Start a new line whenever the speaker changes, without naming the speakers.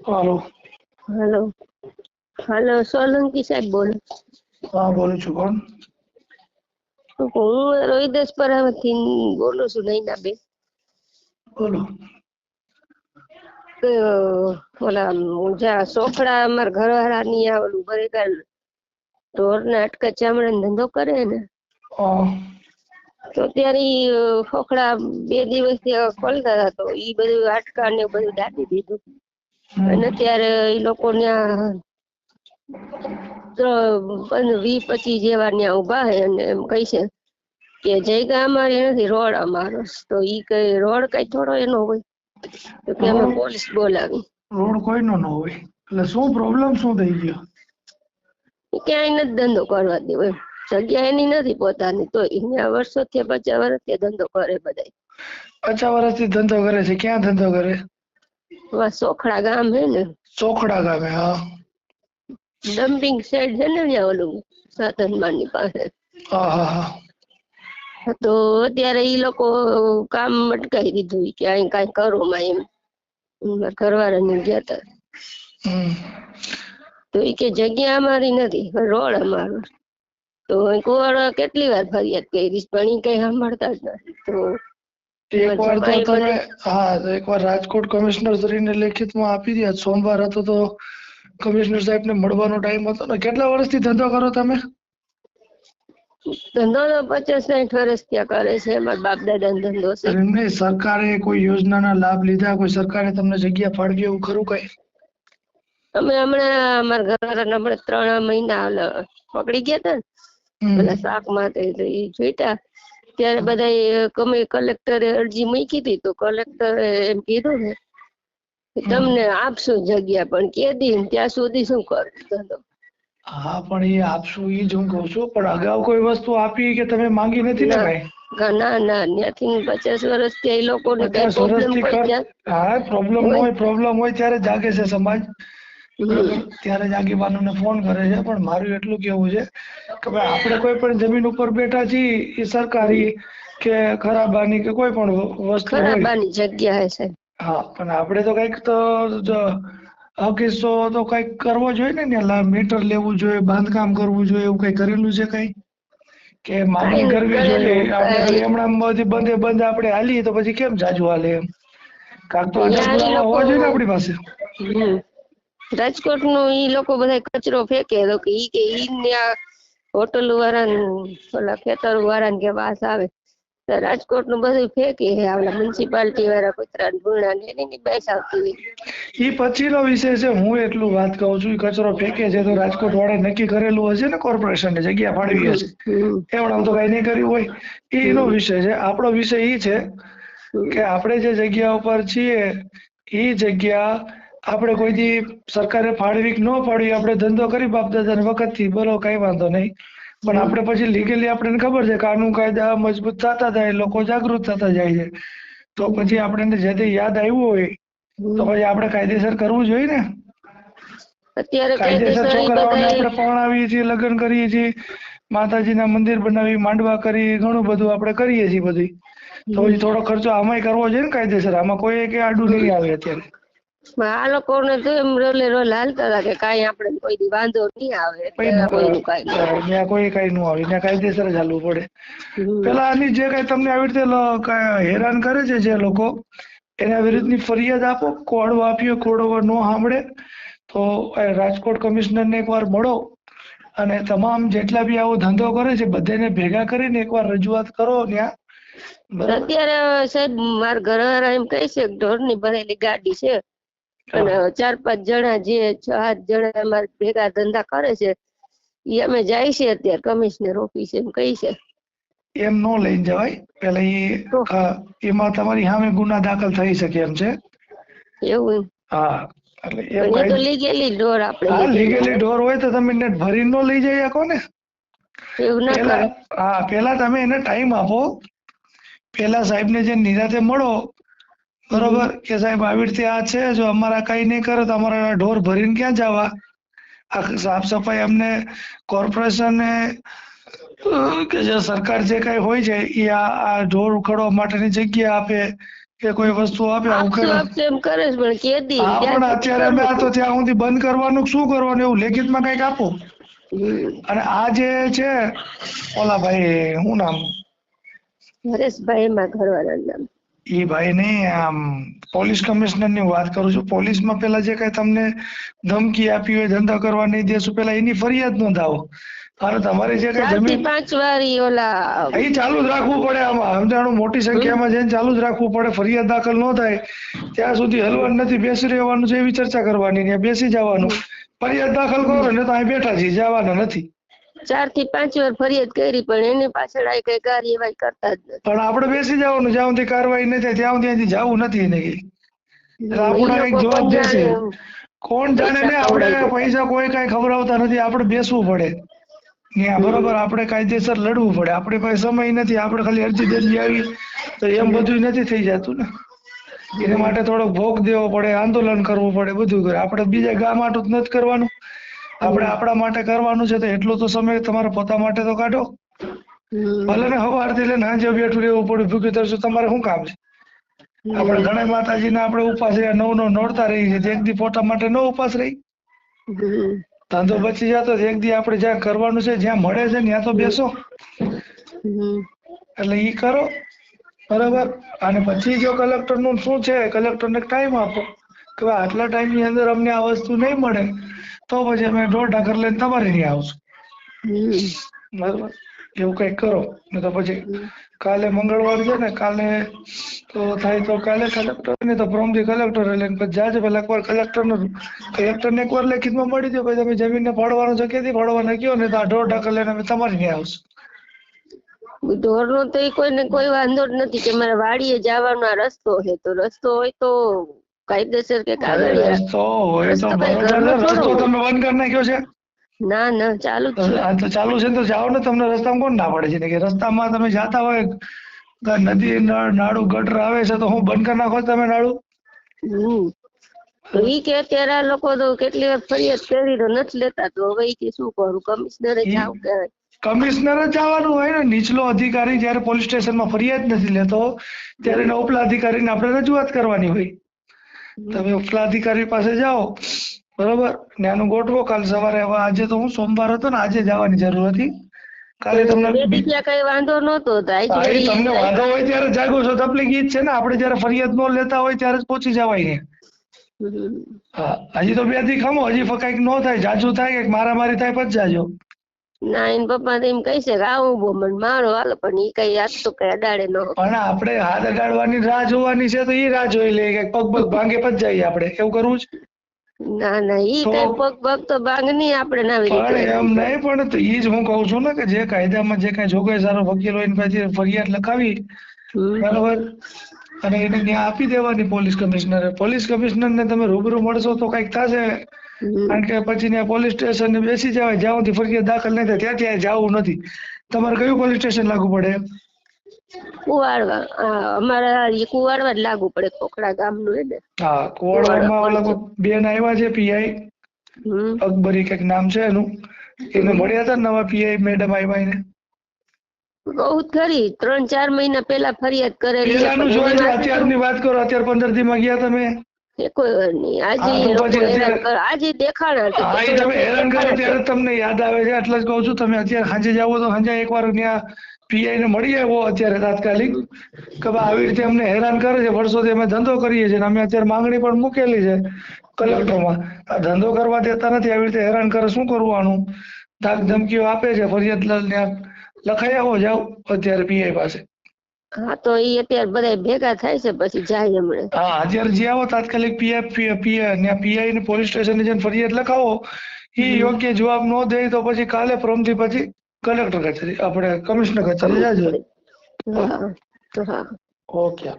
Hello
hello hello Solanki સાહેબ બોલો
હા બોલું છું કોણ
હું રોહિદાસ પરામાંથી બોલું છું નૈના બેન
બોલો
તો ઓલા જ્યાં સોખડા અમારા ઘરવાળાની આ ઓલું બરેગાલ ઢોરના અટકા ચામડાનો ધંધો કરે ને
હા
તો ત્યારે ઈ ખોખડા બે દિવસથી ખોલતા હતા તો ઈ બધું હાડકા ને બધું દાટી દીધું
હમ.
અને ત્યારે એ લોકો ત્યાં વીસ પચીસ જેવા ત્યાં ઊભા હે અને એમ કહે છે કે જયગા અમારે નથી રોડ અમારો તો ઈ કઈ રોડ કઈ થોડો એનો હોય. તો કે અમે પોલીસ બોલાવી.
રોડ કોઈનો ન હોય. એટલે શું પ્રોબ્લેમ શું થઈ ગયો?
ક્યાંય નથી ધંધો કરવા દેવો એમ. જગ્યા એની નથી પોતાની. તો અહીંયા વર્ષોથી પચાસ વર્ષથી ધંધો કરે બધા
પચાસ વર્ષથી ધંધો કરે છે. ક્યાં ધંધો કરે?
સોખડા ગામ હે ને
ચોખડા ગામે હા.
ડમ્પિંગ સેડ છે ને ત્યાં ઓલું સાધનમાની પાસે.
હા હા હા.
તો અત્યારે ઈ લોકો કામ અટકાવી દીધું કે અહીં કાંઈ કરો માં એમ. મારા ઘરવાળાને ગયા તા.
હમ.
તો ઈ કે જગ્યા અમારી નથી રોડ અમારો. તો કુવાડા કેટલી વાર ફરિયાદ કરી પણ એ કઈ સાંભળતા જ નથી. તો
એકવાર તો તમે હા એકવાર રાજકોટ કમિશનર શ્રીને લેખિતમાં આપી દે. સોમવાર હતો તો કમિશનર સાહેબને મળવાનો ટાઈમ હતો ને. કેટલા વર્ષથી ધંધો કરો તમે?
ધંધો પચાસ સાઠ વર્ષ ત્યાં કરે છે. મારા બાપ દાદા ધંધો છે.
એમને સરકારે કોઈ યોજનાના લાભ લીધા? કોઈ સરકારે તમને જગ્યા ફાળવી એવું ખરું કઈ?
અમે હમણાં અમારા ઘરવાળાને હમણાં ત્રણ મહિના પકડી ગયા તા ને. પેલા શાક માટે એ જોઈતા. ત્યારે બધા કમે કલેક્ટરે અરજી મૂકી હતી તો કલેક્ટરે એમ કીધું ને તમને આપશું જગ્યા પણ કેદી દી ત્યાં સુધી શું કરું ધંધો
હા પણ એ આપશું એ જ હું કહું છું પણ અગાઉ કોઈ વસ્તુ આપી કે તમે માંગી નથી ને
ના. ના ના ત્યાંથી પચાસ વર્ષથી એ લોકોને પ્રોબ્લેમ હોય.
પ્રોબ્લેમ હોય ત્યારે જાગે છે સમાજ. ત્યારે જ આગેવાનોને ફોન કરે છે પણ મારું એટલું કેવું છે કે ભાઈ આપણે કોઈ પણ જમીન ઉપર બેઠા છીએ એ સરકારી કે ખરાબાની કે કોઈ પણ વસ્તુ
ખરાબાની જગ્યા છે
હા પણ આપણે તો કંઈક તો જો હકીસો તો કંઈક કરવો જોઈએ ને ત્યાં મીટર લેવું જોઈએ બાંધકામ કરવું જોઈએ એવું કઈ કરેલું છે કઈ? કે માંગણી કરવી જોઈએ આપણે હમણાં બધી બંધે બંધ આપણે હાલીએ તો પછી કેમ જાજુ હાલે એમ? કાંક તો પુરાવા હોવા જોઈએ ને આપણી પાસે.
રાજકોટનું ઈ લોકો બધા કચરો ફેંકે. તો કે ઈ કે ઈ હોટલ વાળા ઓલા ખેતર વાળા કે વાસ આવે. રાજકોટનું બધું ફેંકે હે. આવલા મ્યુનિસિપાલિટી વાળા કચરા ભૂણા ને એની બેસ આવતી
ઈ પછીનો વિષય છે. હું એટલું વાત કહું છું કચરો ફેંકે છે તો રાજકોટ વાળા નક્કી કરેલું હશે ને કોર્પોરેશન ને જગ્યા ફાળવી હશે? એમણે આમ તો કઈ નહીં કર્યું હોય. એનો વિષય છે. આપણો વિષય ઈ છે કે આપણે જે જગ્યા ઉપર છીએ એ જગ્યા આપણે કોઈ દી સરકારે ફાળવી કે ન ફાળવી આપણે ધંધો કરી બાપ દાદાના વખતથી બોલો કઈ વાંધો નહીં. પણ આપણે પછી લીગલી આપણને ખબર છે કાનૂન કાયદા મજબૂત થતા જાય લોકો જાગૃત થતા જાય છે. તો પછી આપણને જે તે યાદ આવ્યું હોય તો પછી આપણે કાયદેસર કરવું જોઈએ ને?
અત્યારે
કાયદેસર છોકરાઓને આપણે પરણાવીએ છીએ લગ્ન કરીએ છીએ માતાજીના મંદિર બનાવી માંડવા કરી ઘણું બધું આપણે કરીએ છીએ બધું તો પછી થોડો ખર્ચો આમાંય કરવો જોઈએ ને કાયદેસર? આમાં કોઈ કે આડું નહીં આવે અત્યારે.
આ લોકોને તો એમ રોલે રોલ હાલતા હતા કે કાંઈ આપણે કોઈ દી વાંધો નહીં આવે.
ત્યાં કોઈ કઈ નું આવે. ત્યાં કાયદેસર જ હાલવું પડે. પેલા આની જે કઈ તમને આવી રીતે હેરાન કરે છે જે લોકો એના વિરુદ્ધની ફરિયાદ આપો કોડો આપ્યો કોડો ન સાંભળે તો રાજકોટ કમિશનરને એકવાર મળો અને તમામ જેટલા બી આવો ધંધો કરે છે બધાને ભેગા કરીને એકવાર રજૂઆત કરો ત્યાં.
અત્યારે સાહેબ મારા ઘરવાળા એમ કહે છે ઢોરની ભરેલી ગાડી છે અને ચાર પાંચ જણા જે છ સાત જણા અમારે ભેગા ધંધા કરે છે એ અમે જાય છે અત્યારે કમિશનર ઓફિસ એમ કહી છે.
એમ નો લઈને જવાય. પેલા એ એમાં તમારી સામે ગુના દાખલ થઈ શકે એમ છે?
એવું
હા એટલે એમ
પણ એ તો
કાંઈ-
લીગેલી ઢોર
હા
આપણે
લીગલી હોય તો તમે ભરીને નો લઈ જઈ શકો ને
એવું ના કરે
હા પેલા તમે એને ટાઈમ આપો. પેલા સાહેબને જે નિરાતે મળો બરોબર? કે સાહેબ આવી રીતે આ છે જો અમારા કઈ નહીં કરે તો અમારા ઢોર ભરીને ક્યાં જવા? આ સાફ સફાઈ અમને કોર્પોરેશને કે જે સરકાર જે કઈ હોય છે એ આ ઢોર ઉખડવા માટેની જગ્યા આપે કે કોઈ વસ્તુ આપે
એમ કરે છે પણ
અત્યારે અમે આ તો ત્યાં સુધી બંધ કરવાનું શું કરવાનું એવું લેખિતમાં કંઈક આપો. અને આ જે છે ઓલા ભાઈ શું નામ?
હરેશભાઈ એમાં ઘરવાળાનું નામ.
ઈ ભાઈ નહીં આમ પોલીસ કમિશનરની વાત કરું છું. પોલીસમાં પેલા જે કઈ તમને ધમકી આપી હોય ધંધા કરવા નહીં દેશું પેલા એની ફરિયાદ નોંધાવો. અને તમારી જે કઈ જમીન
પાંચ વાર ઓલા
એ ચાલુ જ રાખવું પડે આમાં. સમજાણું મોટી સંખ્યામાં જઈને ચાલુ જ રાખવું પડે. ફરિયાદ દાખલ ન થાય ત્યાં સુધી હલવાનું નથી. બેસી રહેવાનું છે એવી ચર્ચા કરવાની ને બેસી જવાનું. ફરિયાદ દાખલ કરો ને તો અહીં બેઠા છીએ જવાના નથી.
ચારથી પાંચ વાર ફરિયાદ કરી પણ એની પાછળ આ કઈ કાર્યવાહી કરતા જ નથી.
પણ આપણે બેસી જવાનું જ્યાં સુધી કાર્યવાહી થાય ત્યાં સુધી જવું નથી એને એટલે
ઈ
જવાબ દેશે. કોણ જાણે ને આપણે પૈસા કોઈ કાંઈ ખવડાવતા નથી આપણે બેસવું પડે. ત્યાં બરોબર આપણે કાયદેસર લડવું પડે. આપણી પાસે સમય નથી આપણે ખાલી અરજી દેતી આવી તો એમ બધું નથી થઈ જતું ને. એના માટે થોડોક ભોગ દેવો પડે આંદોલન કરવું પડે બધું કરે. આપણે બીજા ગામ આટું જ નથી કરવાનું. આપણે આપણા માટે કરવાનું છે તો એટલો તો સમય તમારા પોતા માટે તો કાઢો. ભલે ને સવારથી લઈને સાંજે બેઠું રહેવું પડે ભૂખ્યું તરશું તમારે શું કામ છે? આપણે ઘણા માતાજીને આપણે ઉપાસ રહ્યા નવ નવ નોડતા રહી છે એક દી પોતા માટે ન ઉપાસ રહી. ધંધો બચી જતો તો એક દી આપણે જ્યાં કરવાનું છે જ્યાં મળે છે ત્યાં તો બેસો. એટલે ઈ કરો. બરાબર? અને પછી જો કલેક્ટરનું શું છે કલેક્ટર ને ટાઈમ આપો. કે ભાઈ આટલા ટાઈમની અંદર અમને આ વસ્તુ નહીં મળે તો પછી અમે દોઢ કરી લઈને તમારે ત્યાં આવશું. બરાબર? એવું કંઈક કરો. ને તો પછી કાલે મંગળવાર છે ને કાલે તો થાય તો કાલે કલેક્ટર ને તો પ્રમથી કલેક્ટર એટલે પછી જાજે પેલા એકવાર કલેક્ટરનું કલેક્ટર ને એકવાર લેખિતમાં મળી દો પછી તમે જમીનને ફાળવાનું છે ક્યાંથી ફાળવાના કયો ને તો આ ઢોર ઢાકર લઈને અમે તમારી ત્યાં આવશું.
ઢોરનો તો કોઈ ને કોઈ વાંધો જ નથી કે મારે વાડીએ જવાનો આ રસ્તો છે. તો રસ્તો હોય તો કાયદેસર કે
અરે રસ્તો હોય તો
રસ્તો.
તમે બંધ કરી નાખ્યો છે.
ના ના ચાલુ
તો ચાલુ છે તો જાઓ ને તમને રસ્તામાં કોણ ના પડે છે? કે રસ્તામાં તમે જાતા હોય નદી નળ ગટર આવે છે તો હું બંધ કરી નાખો તમે નાળું?
તો ઈ કે અત્યારે આ લોકો તો કેટલી વાર ફરિયાદ કરી તો નથી લેતા તો હવે ઈ કે શું કરું? કમિશનરે જાવ કે
કમિશનર જ જવાનું હોય ને નીચલો અધિકારી જયારે પોલીસ સ્ટેશનમાં ફરિયાદ નથી લેતો ત્યારે એના ઉપલા અધિકારીને આપણે રજૂઆત કરવાની હોય. તમે ઉપલા અધિકારી પાસે જાઓ બરોબર? ત્યાંનું ગોઠવો કાલ સવારે. હવે આજે તો હું સોમવાર હતો ને આજે જવાની જરૂર હતી. કાલે તમને
કઈ વાંધો
તમને વાંધો હોય ત્યારે જાગો છો. તકલીફ ઈ જ છે ને આપણે જયારે ફરિયાદ ન લેતા હોય ત્યારે જ પહોંચી જવાય ને. હા હજી તો બે દી ખમો હજી ફ- નો થાય જાજુ થાય કે મારામારી થાય પછી જાજો.
ના એન પપ્પા તો એમ કહી છે કે આવું બો મને મારો હાલો પણ એ કઈ આજ તો કઈ અડાડે ન
પણ આપણે હાથ અડાડવાની રાહ જોવાની છે તો એ રાહ જોઈ લે કે પગ પગ ભાંગે પછી જઈએ આપણે. એવું કરવું છે?
ના ના ઈ કઈ પગ પગ તો ભાંગ નહીં આપણે ના
પણ એમ નહીં પણ તો ઈ જ હું કહું છું ને કે જે કાયદામાં જે કાંઈ જોગવાઈ સારો વકીલ હોય એની પાસે ફરિયાદ લખાવી બરોબર? અને એને ત્યાં આપી દેવાની પોલીસ કમિશનરે. પોલીસ કમિશનર ને તમે રૂબરૂ મળશો તો કંઈક થશે. કારણ કે પછી ત્યાં પોલીસ સ્ટેશન બેસી જવાય જ્યાં સુધી ફરિયાદ દાખલ નહીં થાય ત્યાં ત્યાં જવું નથી. તમારે કયું પોલીસ સ્ટેશન લાગુ પડે?
કુવાડવા અમારા કુવાડવા જ લાગુ પડે કોકડા ગામનું હે ને.
હા કોવાડવામાં ઓલા બેન આવ્યા છે પીઆઈ અકબરી કંઈક નામ છે એનું. એને મળ્યા હતા નવા પીઆઈ મેડમ આવ્યા એને.
બહુ ખરી. ત્રણ ચાર મહિના પહેલા ફરિયાદ કરેલી
અત્યારની વાત કરો અત્યારે પંદર દી માં ગયા તમે.
કોઈ વાર નહીં. આજે હેરાન કરે આજે દેખાણા
હા તમે હેરાન કરો ત્યારે તમને યાદ આવે છે. એટલે જ કહું છું તમે અત્યારે સાંજે જાઓ તો સાંજે એકવાર ત્યાં પીઆઈ ને મળી આવો અત્યારે તાત્કાલિક. કે ભાઈ આવી રીતે અમને હેરાન કરે છે. વર્ષોથી અમે ધંધો કરીએ છીએ અને અમે અત્યારે માંગણી પણ મૂકેલી છે કલેક્ટરમાં. ધંધો કરવા દેતા નથી. આવી રીતે હેરાન કરે શું કરવાનું? ધાક ધમકીઓ આપે છે. ફરિયાદ લખાઈ આવો જાઓ અત્યારે પીઆઈ પાસે.
હા તો એ અત્યારે બધા ભેગા થાય છે પછી જાય હમણે.
હા અત્યારે જે આવો તાત્કાલિક પીએફ પીઆઈ ને પોલીસ સ્ટેશન જઈને ફરિયાદ લખાવો એ યોગ્ય જવાબ ન દે તો પછી કાલે પ્રોમથી પછી કલેક્ટર કચેરી આપણે કમિશનર કચેરી જાજો
હા તો હા.
ઓકે